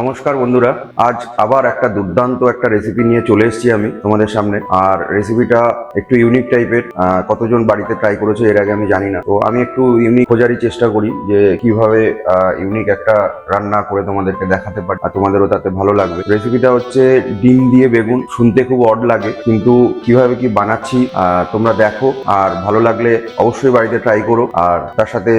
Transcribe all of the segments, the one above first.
নমস্কার বন্ধুরা, আজ আবার একটা দুর্দান্ত একটা রেসিপি নিয়ে চলে এসেছি আমি তোমাদের সামনে। আর রেসিপিটা একটু ইউনিক টাইপের কতজন বাড়িতে ট্রাই করেছে এর আগে আমি জানি না। তো আমি একটু ইউনিক খোঁজারই চেষ্টা করি যে কীভাবে ইউনিক একটা রান্না করে তোমাদেরকে দেখাতে পারি আর তোমাদেরও তাতে ভালো লাগবে। রেসিপিটা হচ্ছে ডিম দিয়ে বেগুন। শুনতে খুব অড লাগে, কিন্তু কীভাবে কি বানাচ্ছি তোমরা দেখো। আর ভালো লাগলে অবশ্যই বাড়িতে ট্রাই করো। আর তার সাথে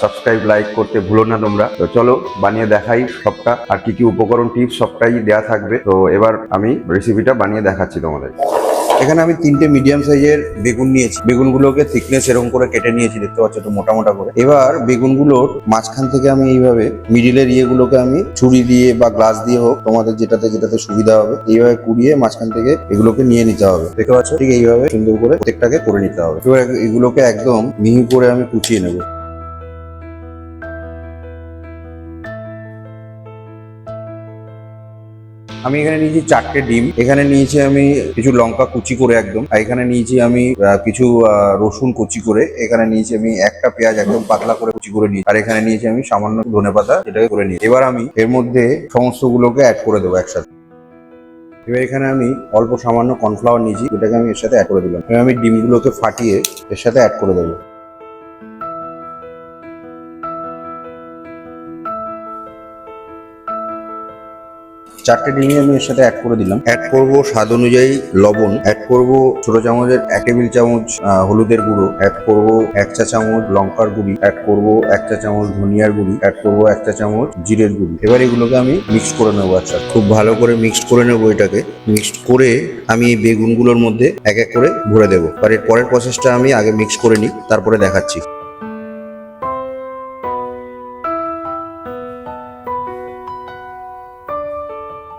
সাবস্ক্রাইব লাইক করতে ভুলো না তোমরা। তো চলো বানিয়ে দেখাই সবটা। আর কি কি উপকরণ টিপস সবটাই দেয়া থাকবে। তো এবার আমি রেসিপিটা বানিয়ে দেখাচ্ছি তোমাদের। এখানে আমি তিনটে মিডিয়াম সাইজের বেগুন নিয়েছি। বেগুনগুলোকে থিকনেস এরকম করে কেটে নিয়েছি, দেখতে পাচ্ছ একটু মোটা মোটা করে। এবার বেগুনগুলোর মাঝখান থেকে আমি এইভাবে মিডিলের ইয়েগুলোকে আমি ছুরি দিয়ে বা গ্লাস দিয়ে হোক, তোমাদের যেটাতে যেটাতে সুবিধা হবে, এইভাবে কুড়িয়ে মাঝখান থেকে এগুলোকে নিয়ে নিতে হবে। দেখতে পাচ্ছ? ঠিক এইভাবে সুন্দর করে প্রত্যেকটাকে করে নিতে হবে। এবার এগুলোকে একদম মিহি করে আমি কুচিয়ে নেব। আমি এখানে নিয়েছি চারটে ডিম। এখানে নিয়েছি আমি কিছু লঙ্কা কুচি করে একদম। আর এখানে নিয়েছি আমি কিছু রসুন কুচি করে। এখানে নিয়েছি আমি একটা পেঁয়াজ একদম পাতলা করে কুচি করে নিয়েছি। আর এখানে নিয়েছি আমি সামান্য ধনে পাতা এটাকে করে নিই এবার আমি এর মধ্যে সমস্ত গুলোকে অ্যাড করে দেবো একসাথে। এবার এখানে আমি অল্প সামান্য কর্নফ্লাওয়ার নিয়েছি এটাকে আমি এর সাথে অ্যাড করে দিলাম। এবার আমি ডিমগুলোকে ফাটিয়ে এর সাথে অ্যাড করে দেবো। চারটে ডিমই আমি এর সাথে অ্যাড করে দিলাম। অ্যাড করব স্বাদ অনুযায়ী লবণ অ্যাড করব ছোট চামচের এক টেবিল চামচ হলুদের গুঁড়ো অ্যাড করব এক চা চামচ লঙ্কার গুঁড়ি অ্যাড করব এক চা চামচ ধনিয়ার গুঁড়ি অ্যাড করব এক চা চামচ জিরের গুঁড়ি। এবার এগুলোকে আমি মিক্স করে নেব আচ্ছা। খুব ভালো করে মিক্স করে নেব এটাকে। মিক্স করে আমি এই বেগুনগুলোর মধ্যে এক এক করে ভরে দেবো। আর এর পরের প্রসেসটা আমি আগে মিক্স করে নিই, তারপরে দেখাচ্ছি।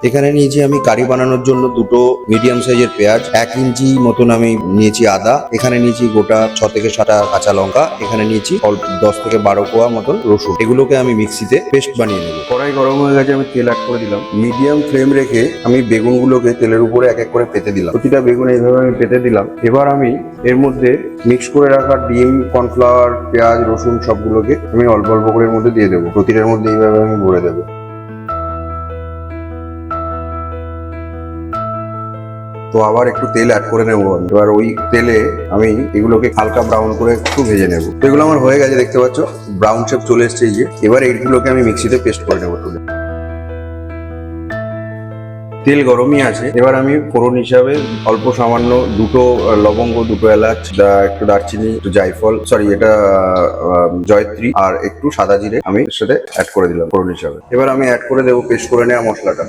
এখানে নিয়েছি আমি কারি বানানোর জন্য দুটো মিডিয়াম সাইজের পেঁয়াজ, এক ইঞ্চি মতন আমি নিয়েছি আদা। এখানে নিয়েছি গোটা ছ থেকে সাতটা কাঁচা লঙ্কা। এখানে নিয়েছি অল্প দশ থেকে বারো কোয়া মতন রসুন। এগুলোকে আমি মিক্সিতে পেস্ট বানিয়ে নেব। কড়াই গরম হয়ে গেছে, আমি তেল অ্যাড করে দিলাম। মিডিয়াম ফ্লেম রেখে আমি বেগুনগুলোকে তেলের উপরে এক এক করে পেতে দিলাম। প্রতিটা বেগুন এইভাবে আমি পেতে দিলাম। এবার আমি এর মধ্যে মিক্স করে রাখা ডিম কর্নফ্লাওয়ার পেঁয়াজ, রসুন সবগুলোকে আমি অল্প অল্প করে এর মধ্যে দিয়ে দেবো। প্রতিটার মধ্যে এইভাবে আমি ভরে দেবো। তো আবার একটু তেল অ্যাড করে নেব আমি। এবার ওই তেলে আমি এগুলোকে হালকা ব্রাউন করে একটু ভেজে নেব। তো এগুলো আমার হয়ে গেছে, দেখতে পাচ্ছ? ব্রাউন শেপ চলে এসছে এই যে। এবার এইগুলোকে আমি মিক্সিতে পেস্ট করে নেব তুলে তেল গরমই আছে। এবার আমি ফোড়ন হিসাবে অল্প সামান্য দুটো লবঙ্গ, দুটো এলাচ একটু দারচিনি, একটু জায়ফল সরি এটা জয়ত্রী আর একটু সাদা জিরে আমি সাথে অ্যাড করে দিলাম ফোড়ন হিসাবে। এবার আমি অ্যাড করে দেবো পেস্ট করে নেওয়া মশলাটা।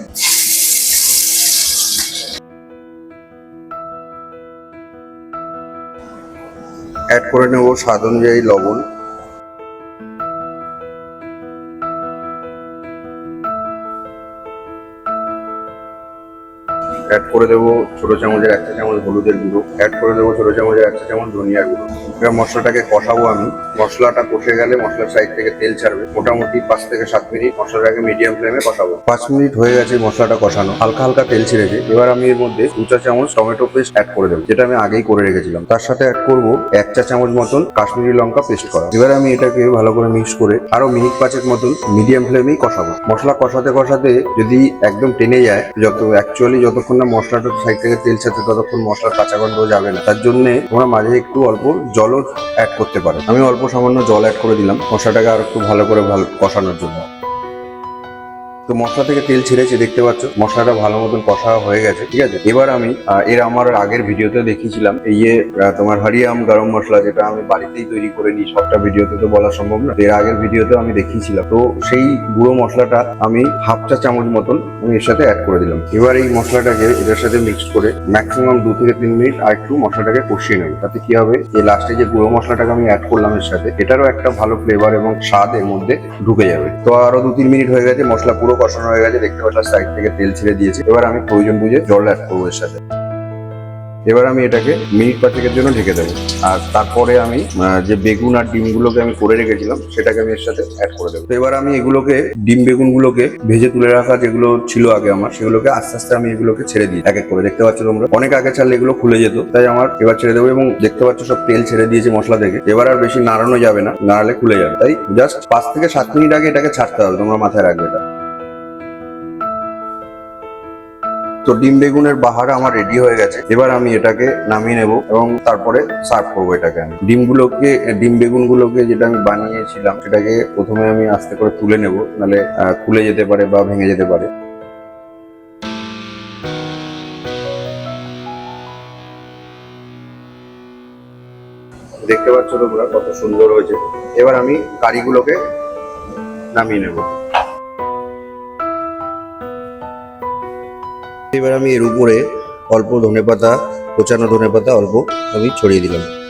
অ্যাড করে নেব স্বাদ অনুযায়ী লবণ। করে দেবো ছোট চামচের একটা চামচ হলুদের গুঁড়ো অ্যাড করে দেবো ছোট চামচের একটা চামচ ধনিয়ার গুঁড়ো। এবার মশলাটাকে কষাবো আমি। মশলাটা কষে গেলে মশলার সাইড থেকে তেল ছাড়বে। মোটামুটি পাঁচ থেকে সাত মিনিট মশলাটাকে মিডিয়াম ফ্লেমে কষাবো। পাঁচ মিনিট হয়ে গেছে মশলাটা কষানো। হালকা হালকা তেল ছেড়েছে। এবার আমি এর মধ্যে দু চা চামচ টমেটো পেস্ট অ্যাড করে দেবো, যেটা আমি আগেই করে রেখেছিলাম। তার সাথে অ্যাড করব এক চা চামচ মতন কাশ্মীরি লঙ্কা পেস্ট করা। এবার আমি এটাকে ভালো করে মিক্স করে আরও মিনিট পাঁচের মতন মিডিয়াম ফ্লেমেই কষাবো। মশলা কষাতে কষাতে যদি একদম টেনে যায়, যত অ্যাকচুয়ালি যতক্ষণ না মশলাটা সাইড থেকে তেল ছাড়তে ততক্ষণ মশলার কাঁচা গন্ধ যাবে না। তার জন্য তোমরা মাঝে একটু অল্প জলও অ্যাড করতে পারো। আমি অল্প সামান্য জল অ্যাড করে দিলাম। মশলাটাকে আর একটু ভালো করে ভালো কষানোর জন্য। তো মশলা থেকে তেল ছেড়েছে, দেখতে পাচ্ছ। মশলাটা ভালো মতন কষা হয়ে গেছে, ঠিক আছে? এবার আমি এর আমার আগের ভিডিওতে দেখিয়েছিলাম, এই যে তোমার হরিয়াম গরম মশলা যেটা আমি বাড়িতেই তৈরি করে নিই, সবটা ভিডিওতে তো বলা সম্ভব না এর আগের ভিডিওতে আমি দেখিয়েছিলাম। তো সেই গুঁড়ো মশলাটা আমি হাফ চা চামচ মতন আমি এর সাথে অ্যাড করে দিলাম। এবার এই মশলাটাকে এটার সাথে মিক্স করে ম্যাক্সিমাম দু থেকে তিন মিনিট আর একটু মশলাটাকে কষিয়ে নেব। তাতে কি হবে? যে লাস্টে যে গুঁড়ো মশলাটাকে আমি অ্যাড করলাম এর সাথে, এটারও একটা ভালো ফ্লেভার এবং স্বাদ এর মধ্যে ঢুকে যাবে। তো আরও দু তিন মিনিট হয়ে গেছে, মশলা পুরো কষানো হয়ে গেছে, দেখতে পাচ্ছ, সাইড থেকে তেল ছেড়ে দিয়েছে। এবার আমি প্রয়োজন বুঝে জল অ্যাড করব এর সাথে। এবার আমি এটাকে মিনিট পাঁচেকের জন্য ঢেকে দেবো। আর তারপরে আমি যে বেগুন আর ডিমগুলোকে আমি করে রেখেছিলাম, সেটাকে আমি এর সাথে অ্যাড করে দেবো। তো এবার আমি এগুলোকে, ডিম বেগুনগুলোকে ভেজে তুলে রাখা যেগুলো ছিল আগে আমার, সেগুলোকে আস্তে আস্তে আমি এগুলোকে ছেড়ে দিই, এক এক করে। দেখতে পাচ্ছ তোমরা? অনেক আগে ছাড়লে এগুলো খুলে যেত, তাই আমার এবার ছেড়ে দেবো এবং দেখতে পাচ্ছ সব তেল ছেড়ে দিয়েছে মশলা থেকে। এবার আর বেশি নাড়ানো যাবে না, নাড়ালে খুলে যাবে। তাই জাস্ট পাঁচ থেকে সাত মিনিট আগে এটাকে ছাড়তে হবে, তোমরা মাথায় রাখবে এটা। তো ডিম বেগুনের বাহার আমার রেডি হয়ে গেছে। এবার আমি এটাকে নামিয়ে নেব এবং তারপরে সার্ভ করব এটাকে আমি। ডিমগুলোকে, ডিম বেগুনগুলোকে যেটা আমি বানিয়েছিলাম, সেটাকে প্রথমে আমি আস্তে করে তুলে নেব। নাহলে খুলে যেতে পারে বা ভেঙে যেতে পারে। দেখতে পাচ্ছ তোমরা কত সুন্দর হয়েছে। এবার আমি কারিগুলোকে নামিয়ে নেব। এবার আমি এর উপরে অল্প ধনেপাতা কোচানো ধনেপাতা অল্প আমি ছড়িয়ে দিলাম।